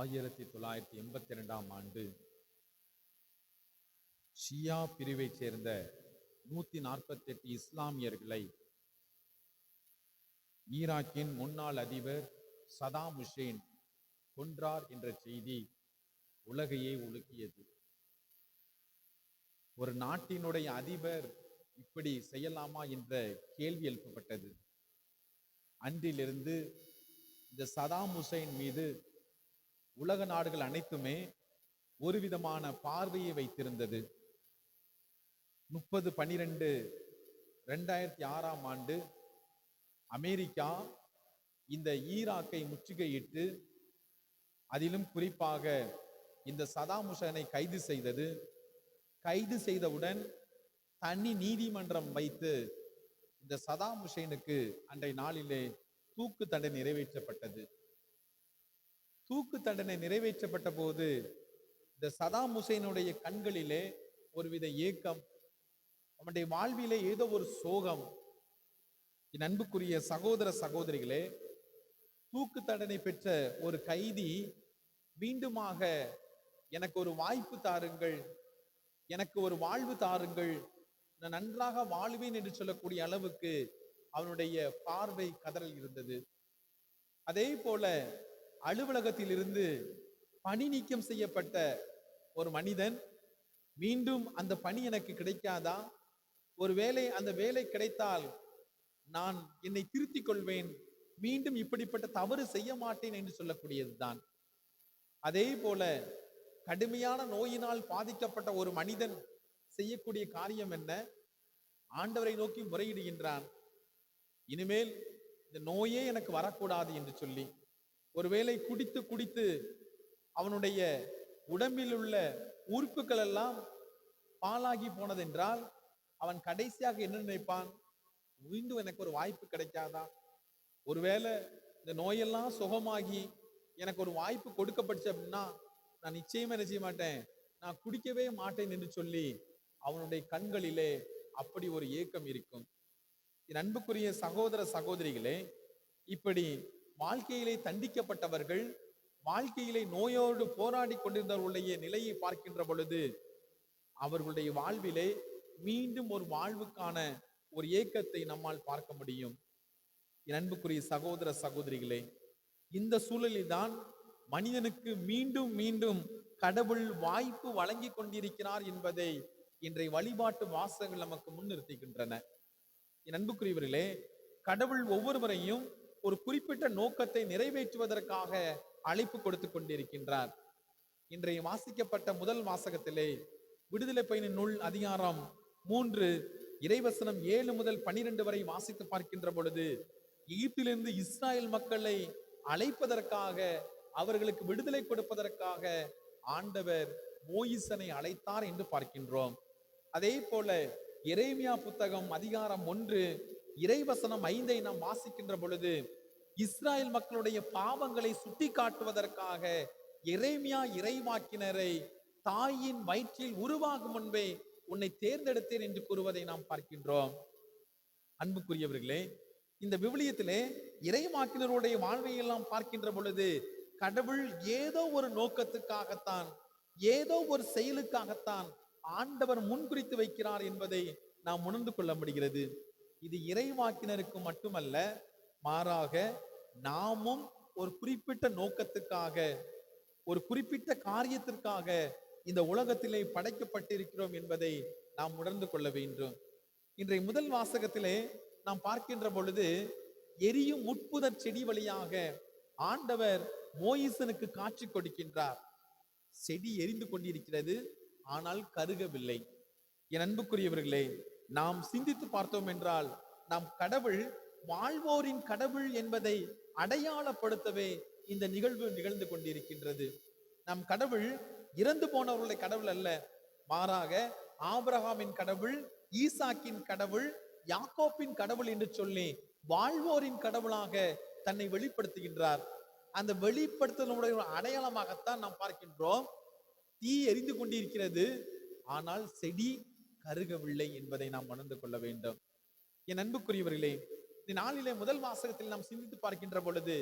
ஆயிரத்தி தொள்ளாயிரத்தி எண்பத்தி ரெண்டாம் ஆண்டு ஷியா பிரிவைச் சேர்ந்த நூற்றி நாற்பத்தி எட்டு இஸ்லாமியர்களை ஈராக்கின் முன்னாள் அதிபர் சதாம் ஹுசேன் கொன்றார் என்ற செய்தி உலகையே உலுக்கியது. ஒரு நாட்டினுடைய அதிபர் இப்படி செய்யலாமா என்ற கேள்வி எழுப்பப்பட்டது. அன்றிலிருந்து இந்த சதாம் ஹுசைன் மீது உலக நாடுகள் அனைத்துமே ஒரு விதமான பார்வையை வைத்திருந்தது. முப்பது பனிரெண்டு ரெண்டாயிரத்தி ஆறாம் ஆண்டு அமெரிக்கா இந்த ஈராக்கை முற்றுகையிட்டு அதிலும் குறிப்பாக இந்த சதாம் ஹுசேனை கைது செய்தது. கைது செய்தவுடன் தனி நீதிமன்றம் வைத்து இந்த சதாம் ஹுசேனுக்கு அன்றைய நாளிலே தூக்கு தண்டனை நிறைவேற்றப்பட்டது. தூக்கு தண்டனை நிறைவேற்றப்பட்ட போது இந்த சதாம் ஹுசேனுடைய கண்களிலே ஒருவித ஏக்கம் அவனுடைய வாழ்விலே ஏதோ ஒரு சோகம். என் அன்புக்குரிய சகோதர சகோதரிகளே தூக்கு தண்டனை பெற்ற ஒரு கைதி மீண்டுமாக எனக்கு ஒரு வாய்ப்பு தாருங்கள் எனக்கு ஒரு வாழ்வு தாருங்கள் நான் நன்றாக வாழ்வேன் என்று சொல்லக்கூடிய அளவுக்கு அவனுடைய பார்வை கதறல் இருந்தது. அதே போல அலுவலகத்தில் இருந்து பணி நீக்கம் செய்யப்பட்ட ஒரு மனிதன் மீண்டும் அந்த பணி எனக்கு கிடைக்காதா? ஒருவேளை அந்த வேலை கிடைத்தால் நான் என்னை திருத்திக் கொள்வேன். மீண்டும் இப்படிப்பட்ட தவறு செய்ய மாட்டேன் என்று சொல்லக்கூடியதுதான். அதே போல கடுமையான நோயினால் பாதிக்கப்பட்ட ஒரு மனிதன் செய்யக்கூடிய காரியம் என்ன? ஆண்டவரை நோக்கி முறையிடுகின்றான். இனிமேல் இந்த நோயே எனக்கு வரக்கூடாது என்று சொல்லி ஒருவேளை குடித்து குடித்து அவனுடைய உடம்பில் உள்ள உறுப்புகள் எல்லாம் பாலாகி போனதென்றால் அவன் கடைசியாக என்ன நினைப்பான்? மீண்டும் எனக்கு ஒரு வாய்ப்பு கிடைக்காதா? ஒருவேளை இந்த நோயெல்லாம் சுகமாகி எனக்கு ஒரு வாய்ப்பு கொடுக்கப்பட்டுச்சு அப்படின்னா நான் நிச்சயமா என்ன செய்ய மாட்டேன்? நான் குடிக்கவே மாட்டேன் என்று சொல்லி அவனுடைய கண்களிலே அப்படி ஒரு ஏக்கம் இருக்கும். என் அன்புக்குரிய சகோதர சகோதரிகளே இப்படி வாழ்க்கையிலே தண்டிக்கப்பட்டவர்கள் வாழ்க்கையிலே நோயோடு போராடி கொண்டிருந்தவர்களுடைய நிலையை பார்க்கின்ற பொழுது அவர்களுடைய வாழ்விலே மீண்டும் ஒரு வாழ்வுக்கான ஒரு ஏக்கத்தை நம்மால் பார்க்க முடியும். என் அன்புக்குரிய சகோதர சகோதரிகளே இந்த சூழலில் தான் மனிதனுக்கு மீண்டும் மீண்டும் கடவுள் வாய்ப்பு வழங்கி கொண்டிருக்கிறார் என்பதை இன்றைய வழிபாட்டு வாசகங்கள் நமக்கு முன்னிறுத்துகின்றன. என் அன்புக்குரியவர்களே கடவுள் ஒவ்வொருவரையும் ஒரு குறிப்பிட்ட நோக்கத்தை நிறைவேற்றுவதற்காக அழைப்பு கொடுத்து கொண்டிருக்கின்றார். இன்றைய வாசிக்கப்பட்ட முதல் வாசகத்திலே விடுதலை பயணின் நூல் அதிகாரம் மூன்று இறைவசனம் ஏழு முதல் பனிரெண்டு வரை வாசித்து பார்க்கின்ற பொழுது எகிப்திலிருந்து இஸ்ராயல் மக்களை அழைப்பதற்காக அவர்களுக்கு விடுதலை கொடுப்பதற்காக ஆண்டவர் மோயிசனை அழைத்தார் என்று பார்க்கின்றோம். அதே போல எரேமியா புத்தகம் அதிகாரம் ஒன்று இறைவசனம் ஐந்தை நாம் வாசிக்கின்ற பொழுது இஸ்ராயல் மக்களுடைய பாவங்களை சுட்டி காட்டுவதற்காக இறைமையா இறைவாக்கினரை தாயின் வயிற்றில் உருவாகும் முன்பே உன்னை தேர்ந்தெடுத்தேன் என்று கூறுவதை நாம் பார்க்கின்றோம். அன்புக்குரியவர்களே இந்த விவிலியத்திலே இறைவாக்கினருடைய வாழ்வை எல்லாம் பார்க்கின்ற பொழுது கடவுள் ஏதோ ஒரு நோக்கத்துக்காகத்தான் ஏதோ ஒரு செயலுக்காகத்தான் ஆண்டவர் முன்குறித்து வைக்கிறார் என்பதை நாம் உணர்ந்து கொள்ள முடிகிறது. இது இறைவாக்கினருக்கு மட்டுமல்ல மாறாக நாமும் ஒரு குறிப்பிட்ட நோக்கத்துக்காக ஒரு குறிப்பிட்ட காரியத்திற்காக இந்த உலகத்திலே படைக்கப்பட்டிருக்கிறோம் என்பதை நாம் உணர்ந்து கொள்ள வேண்டும். இன்றைய முதல் வாசகத்திலே நாம் பார்க்கின்ற பொழுது எரியும் முட்புதர் செடி வழியாக ஆண்டவர் மோயிசனுக்கு காட்சி கொடுக்கின்றார். செடி எரிந்து கொண்டிருக்கிறது ஆனால் கருகவில்லை. என் அன்புக்குரியவர்களே நாம் சிந்தித்து பார்த்தோம் என்றால் நாம் கடவுள் வாழ்வோரின் கடவுள் என்பதை அடையாளப்படுத்தவே இந்த நிகழ்வு நிகழ்ந்து கொண்டிருக்கின்றது. நம் கடவுள் இறந்து போனவர்களை கடவுள் அல்ல. மாறாக ஆபிரகாமின் கடவுள் ஈசாக்கின் கடவுள் யாக்கோப்பின் கடவுள் என்று சொல்லி வாழ்வோரின் கடவுளாக தன்னை வெளிப்படுத்துகின்றார். அந்த வெளிப்படுத்தலுடைய அடையாளமாகத்தான் நாம் பார்க்கின்றோம். தீ எரிந்து கொண்டிருக்கிறது. ஆனால் செடி கருகவில்லை என்பதை நாம் உணர்ந்து கொள்ள வேண்டும். என் அன்புக்குரியவர்களே இந்த நாளிலே முதல் வாசகத்தில் நாம் சிந்தித்து பார்க்கின்ற பொழுது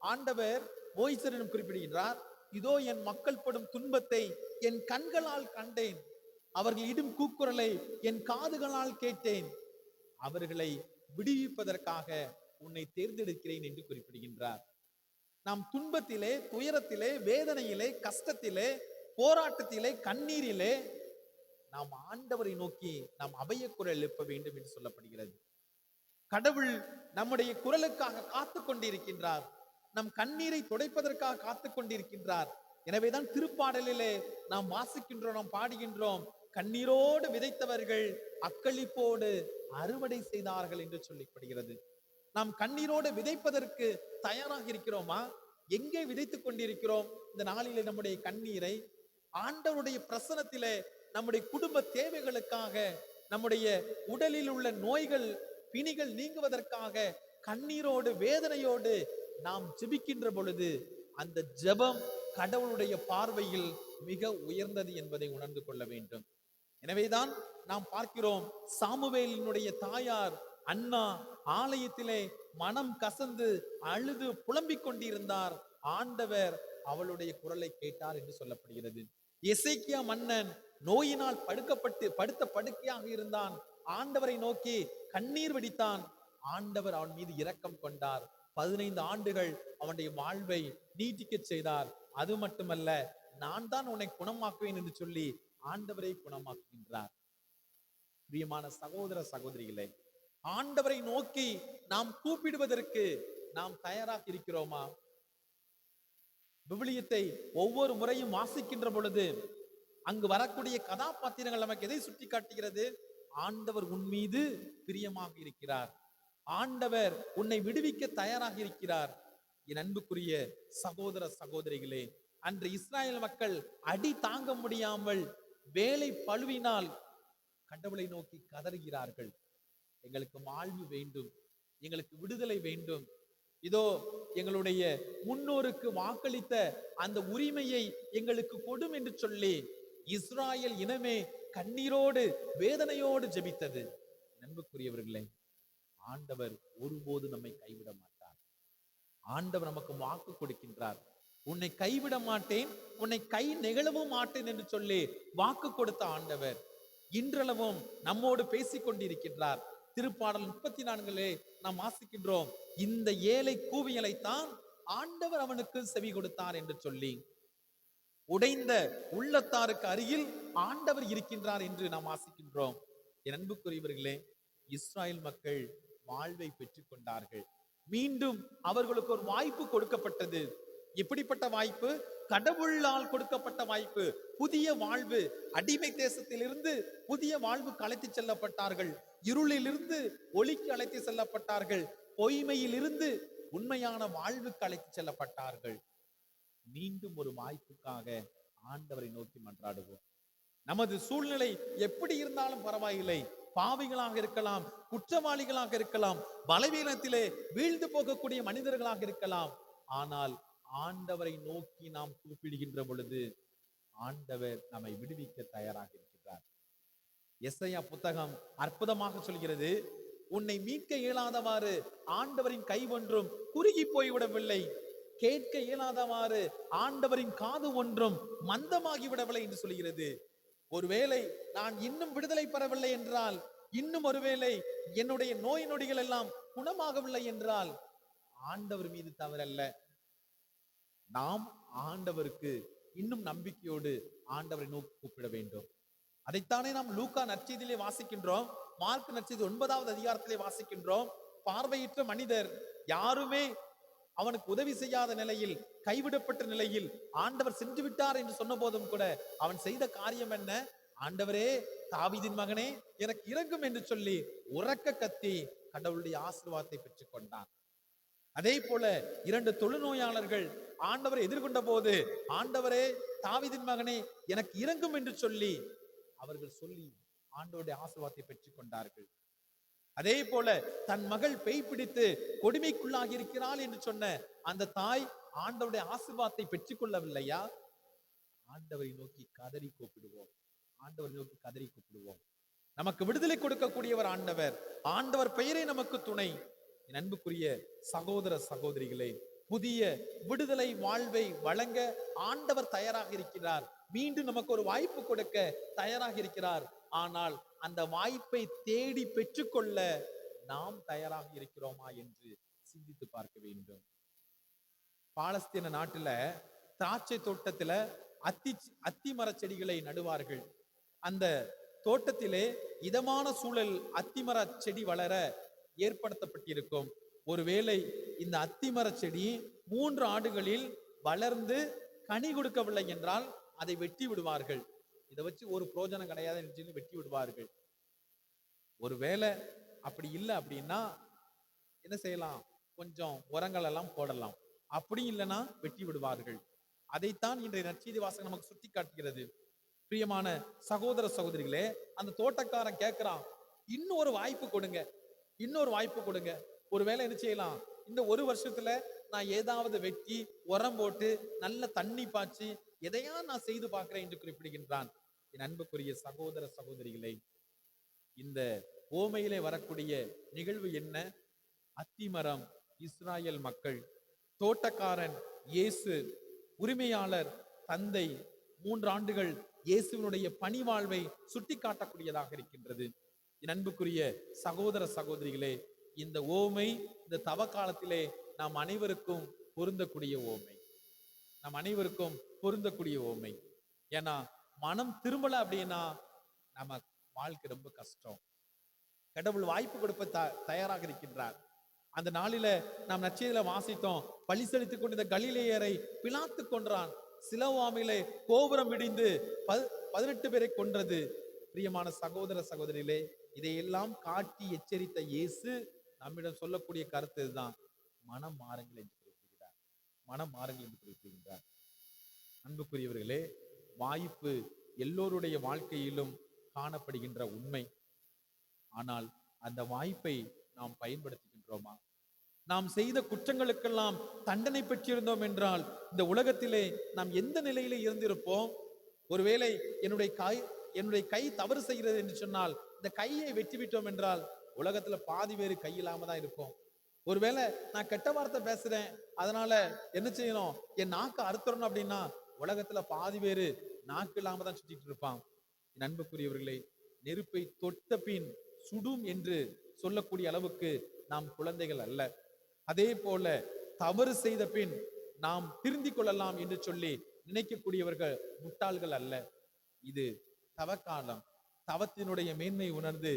ஆண்டவர் மோய்சரிடம் குறிப்பிடுகின்றார் இதோ என் மக்கள் படும் துன்பத்தை என் கண்களால் கண்டேன். அவர்கள் இடும் கூக்குரலை என் காதுகளால் கேட்டேன். அவர்களை விடுவிப்பதற்காக உன்னை தேர்ந்தெடுக்கிறேன் என்று குறிப்பிடுகின்றார். நாம் துன்பத்திலே துயரத்திலே வேதனையிலே கஷ்டத்திலே போராட்டத்திலே கண்ணீரிலே நாம் ஆண்டவரை நோக்கி நாம் அபய குரல் எழுப்ப வேண்டும் என்று சொல்லப்படுகிறது. கடவுள் நம்முடைய குரலுக்காக காத்து கொண்டிருக்கின்றார் நம் கண்ணீரை துடைப்பதற்காக காத்து கொண்டிருக்கின்றார் எனவேதான் திருப்பாடலிலே நாம் வாசிக்கின்றோம் நாம் பாடுகின்றோம். கண்ணீரோடு விதைத்தவர்கள் அக்களிப்போடு அறுவடை செய்தார்கள் என்று சொல்லப்படுகிறது. நாம் கண்ணீரோடு விதைப்பதற்கு தயாராக இருக்கிறோமா? எங்கே விதைத்துக் கொண்டிருக்கிறோம்? இந்த நாளிலே நம்முடைய கண்ணீரை ஆண்டவருடைய பிரசனத்திலே நம்முடைய குடும்ப தேவைகளுக்காக நம்முடைய உடலில் உள்ள நோய்கள் பிணிகள் நீங்குவதற்காக கண்ணீரோடு வேதனையோடு நாம் ஜெபிக்கின்ற பொழுது அந்த ஜெபம் கடவுளுடைய பார்வையில் மிக உயர்ந்தது என்பதை உணர்ந்து கொள்ள வேண்டும். எனவேதான் நாம் பார்க்கிறோம் சாமுவேலினுடைய தாயார் அண்ணா ஆலயத்திலே மனம் கசந்து அழுது புலம்பிக் கொண்டிருந்தார். ஆண்டவர் அவளுடைய குரலை கேட்டார் என்று சொல்லப்படுகிறது. எசைக்கியா மன்னன் நோயினால் படுக்கப்பட்டு படுத்த படுக்கையாக இருந்தான். ஆண்டவரை நோக்கி கண்ணீர் வெடித்தான். ஆண்டவர் அவன் மீது இரக்கம் கொண்டார். பதினைந்து ஆண்டுகள் அவனுடைய வாழ்வை நீட்டிக்கச் செய்தார். அது மட்டுமல்ல நான் தான் உன்னை குணமாக்குவேன் என்று சொல்லி ஆண்டவரை குணமாக்குகின்றார். பிரியமான சகோதர சகோதரிகளே ஆண்டவரை நோக்கி நாம் கூப்பிடுவதற்கு நாம் தயாராக இருக்கிறோமா? விவிலியத்தை ஒவ்வொரு முறையும் வாசிக்கின்ற பொழுது அங்கு வரக்கூடிய கதாபாத்திரங்கள் நமக்கு எதை சுட்டி காட்டுகிறது ஆண்டவர் உன் மீது பிரியமாக இருக்கிறார். ஆண்டவர் உன்னை விடுவிக்க தயாராக இருக்கிறார். என் அன்புக்குரிய சகோதர சகோதரிகளே அன்று இஸ்ராயல் மக்கள் அடி தாங்க முடியாமல் வேலை பழுவினால் கடவுளை நோக்கி கதறுகிறார்கள். எங்களுக்கு வாழ்வு வேண்டும். எங்களுக்கு விடுதலை வேண்டும். இதோ எங்களுடைய முன்னோருக்கு வாக்களித்த அந்த உரிமையை எங்களுக்கு கொடும் என்று சொல்லி இஸ்ராயல் இனமே கண்ணீரோடு வேதனையோடு ஜெபித்தது. நண்புக்குரியவர்களே ஆண்டவர் ஒருபோது நம்மை கைவிட மாட்டார். ஆண்டவர் நமக்கு வாக்கு கொடுக்கின்றார். உன்னை கைவிட மாட்டேன் உன்னை கை நெகழவும் மாட்டேன் என்று சொல்லி வாக்கு கொடுத்த ஆண்டவர் இன்றளவும் நம்மோடு பேசிக் கொண்டிருக்கின்றார் திருப்பாடல் முப்பத்தி நான்கிலே நாம் வாசிக்கின்றோம் இந்த ஏழை கூவியலைத்தான் ஆண்டவர் அவனுக்கு செவி கொடுத்தார் என்று சொல்லி உடைந்த உள்ளத்தாருக்கு அருகில் ஆண்டவர் இருக்கின்றார் என்று நாம் ஆசிக்கின்றோம். என் அன்புக்குரியவர்களே இஸ்ராயல் மக்கள் வாழ்வை பெற்றுக் கொண்டார்கள் மீண்டும் அவர்களுக்கு ஒரு வாய்ப்பு கொடுக்கப்பட்டது. எப்படிப்பட்ட வாய்ப்பு? கடவுளால் கொடுக்கப்பட்ட வாய்ப்பு. புதிய வாழ்வு. அடிமை தேசத்திலிருந்து புதிய வாழ்வு அழைத்து செல்லப்பட்டார்கள். இருளிலிருந்து ஒளிக்கு அழைத்து செல்லப்பட்டார்கள். பொய்மையிலிருந்து உண்மையான வாழ்வுக்கு அழைத்து செல்லப்பட்டார்கள். மீண்டும் ஒரு வாய்ப்புக்காக ஆண்டவரை நோக்கி மன்றாடுவோம். நமது சூழ்நிலை எப்படி இருந்தாலும் பரவாயில்லை. பாவிகளாக இருக்கலாம் குற்றவாளிகளாக இருக்கலாம் பலவீனத்திலே வீழ்ந்து போகக்கூடிய மனிதர்களாக இருக்கலாம். ஆனால் ஆண்டவரை நோக்கி நாம் கூப்பிடுகின்ற பொழுது ஆண்டவர் நம்மை விடுவிக்க தயாராக இருக்கிறார் எஸ்ஐயா புத்தகம் அற்புதமாக சொல்கிறது உன்னை மீட்க இயலாதவாறு ஆண்டவரின் கை ஒன்றும் குறுகி போய்விடவில்லை. கேட்க இயலாதவாறு ஆண்டவரின் காது ஒன்றும் மந்தமாகி விடவில்லை என்று சொல்கிறது ஒருவேளை நான் இன்னும் விடுதலை பெறவில்லை என்றால் இன்னும் ஒருவேளை என்னுடைய நோய் நொடிகள் எல்லாம் குணமாகவில்லை என்றால் ஆண்டவர் மீது தவறல்ல. நாம் ஆண்டவருக்கு இன்னும் நம்பிக்கையோடு ஆண்டவரை நோக்கி கூப்பிட வேண்டும். அதைத்தானே நாம் லூக்கா நற்செய்தியிலே வாசிக்கின்றோம். மார்க் நற்செய்தி ஒன்பதாவது அதிகாரத்திலே வாசிக்கின்றோம். பார்வையற்ற மனிதர் யாருமே அவனுக்கு உதவி செய்யாத நிலையில் கைவிடப்பட்ட நிலையில் ஆண்டவர் சென்று விட்டார் என்று சொன்ன போதும் கூட அவன் செய்த காரியம் என்ன? ஆண்டவரே தாவிதின் மகனே எனக்கு இறங்கும் என்று சொல்லி உறக்க கத்தி கடவுளுடைய ஆசீர்வாதத்தை பெற்றுக் கொண்டான் அதே போல இரண்டு தொழுநோயாளர்கள் ஆண்டவரை எதிர்கொண்ட போது ஆண்டவரே தாவிதின் மகனே எனக்கு இறங்கும் என்று சொல்லி அவர்கள் சொல்லி ஆண்டவருடைய ஆசீர்வாதத்தை பெற்றுக் கொண்டார்கள் அதே போல தன் மகள் பேய் பிடித்து கொடுமைக்குள்ளாகி இருக்கிறாள் என்று சொன்ன அந்த தாய் ஆண்டவருடைய ஆசிர்வாதத்தை பெற்றுக்கொள்ளவில்லையா? ஆண்டவரை நோக்கி கதறி கூப்பிடுவோம். ஆண்டவரை நோக்கி கதறி கூப்பிடுவோம். நமக்கு விடுதலை கொடுக்கக்கூடியவர் ஆண்டவர். ஆண்டவர் பெயரே நமக்கு துணை. என் அன்புக்குரிய சகோதர சகோதரிகளே புதிய விடுதலை வாழ்வை வழங்க ஆண்டவர் தயாராக இருக்கிறார். மீண்டும் நமக்கு ஒரு வாய்ப்பு கொடுக்க தயாராக இருக்கிறார். ஆனால் அந்த வாய்ப்பை தேடி பெற்றுக்கொள்ள நாம் தயாராக இருக்கிறோமா என்று சிந்தித்து பார்க்க வேண்டும். பாலஸ்தீன நாட்டுல திராட்சை தோட்டத்துல அத்தி அத்தி மரச் செடிகளை நடுவார்கள். அந்த தோட்டத்திலே இதமான சூழல் அத்திமர செடி வளர ஏற்படுத்தப்பட்டிருக்கும். ஒருவேளை இந்த அத்திமர செடி மூன்று ஆண்டுகளில் வளர்ந்து கனி கொடுக்கவில்லை என்றால் அதை வெட்டி விடுவார்கள். இதை வச்சு ஒரு புரோஜனம் கிடையாது என்று வெட்டி விடுவார்கள். ஒருவேளை அப்படி இல்லை அப்படின்னா என்ன செய்யலாம்? கொஞ்சம் உரங்கள் எல்லாம் போடலாம். அப்படி இல்லைன்னா வெட்டி விடுவார்கள். அதைத்தான் இன்றைய நற்செய்தி வாசகம் நமக்கு சுட்டி காட்டுகிறது. பிரியமான சகோதர சகோதரிகளே அந்த தோட்டக்காரன் கேட்கிறான் இன்னொரு வாய்ப்பு கொடுங்க. இன்னொரு வாய்ப்பு கொடுங்க. ஒருவேளை என்ன செய்யலாம்? இந்த ஒரு வருஷத்துல நான் ஏதாவது வெட்டி உரம் போட்டு நல்ல தண்ணி பாய்ச்சி எதையா நான் செய்து பார்க்கிறேன் என்று குறிப்பிடுகின்றான். என் அன்புக்குரிய சகோதர சகோதரிகளே இந்த ஓமையிலே வரக்கூடிய நிகழ்வு என்ன? அத்திமரம் இஸ்ராயல் மக்கள் தோட்டக்காரன் இயேசு உரிமையாளர் தந்தை மூன்று ஆண்டுகள் இயேசுவினுடைய பணிவாழ்வை சுட்டிக்காட்டக்கூடியதாக இருக்கின்றது. என் அன்புக்குரிய சகோதர சகோதரிகளே இந்த ஓமை இந்த தவ காலத்திலே நாம் அனைவருக்கும் பொருந்தக்கூடிய ஓமை நம் அனைவருக்கும் பொருந்தக்கூடிய ஓமை ஏன்னா மனம் திரும்பல அப்படின்னா நம்ம வாழ்க்கை ரொம்ப கஷ்டம். கடவுள் வாய்ப்பு கொடுப்ப த தயாராக இருக்கின்றார். அந்த நாளில நாம் நச்சையில வாசித்தோம் பழி செலுத்திக் கொண்டிருந்த கலிலேயரை பிளாத்து கொன்றான். சிலவாமிலே கோபுரம் இடிந்து பதினெட்டு பேரை கொன்றது. பிரியமான சகோதர சகோதரிகளே இதையெல்லாம் காட்டி எச்சரித்த இயேசு நம்மிடம் சொல்லக்கூடிய கருத்து இதுதான். மனம் மாறுங்கள் என்று. மனம் மாறுங்கள் என்று குறிப்பிடுகின்றார். அன்புக்குரியவர்களே வாய்ப்பு எல்லோருடைய வாழ்க்கையிலும் காணப்படுகின்ற உண்மை. ஆனால் அந்த வாய்ப்பை நாம் பயன்படுத்துகின்றோமா? நாம் செய்த குற்றங்களுக்கெல்லாம் தண்டனை பெற்றிருந்தோம் என்றால் இந்த உலகத்திலே நாம் எந்த நிலையிலே இருந்திருப்போம்? ஒருவேளை என்னுடைய கை என்னுடைய கை தவறு செய்கிறது என்று சொன்னால் இந்த கையை வெட்டிவிட்டோம் என்றால் உலகத்துல பாதி பேர் கை இல்லாம தான் இருப்போம். ஒருவேளை நான் கெட்ட வார்த்தை பேசுறேன் அதனால என்ன செய்யணும்? என் நாக்கு அறுத்துறணும் அப்படின்னா உலகத்துல பாதி பேரு நாக்கு இல்லாம தான் சுத்திட்டு இருப்பான் என் நெருப்பை தொட்ட பின் சுடும் என்று சொல்லக்கூடிய அளவுக்கு நாம் குழந்தைகள் அல்ல. அதே போல தவறு செய்த பின் நாம் திருந்திக் கொள்ளலாம் என்று சொல்லி நினைக்கக்கூடியவர்கள் முட்டாள்கள் அல்ல. இது தவக்காலம். தவத்தினுடைய மேன்மை உணர்ந்து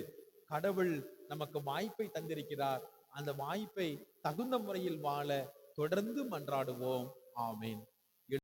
கடவுள் நமக்கு வாய்ப்பை தந்திருக்கிறார். அந்த வாய்ப்பை தகுந்த முறையில் வாழ தொடர்ந்து மன்றாடுவோம். ஆமேன்.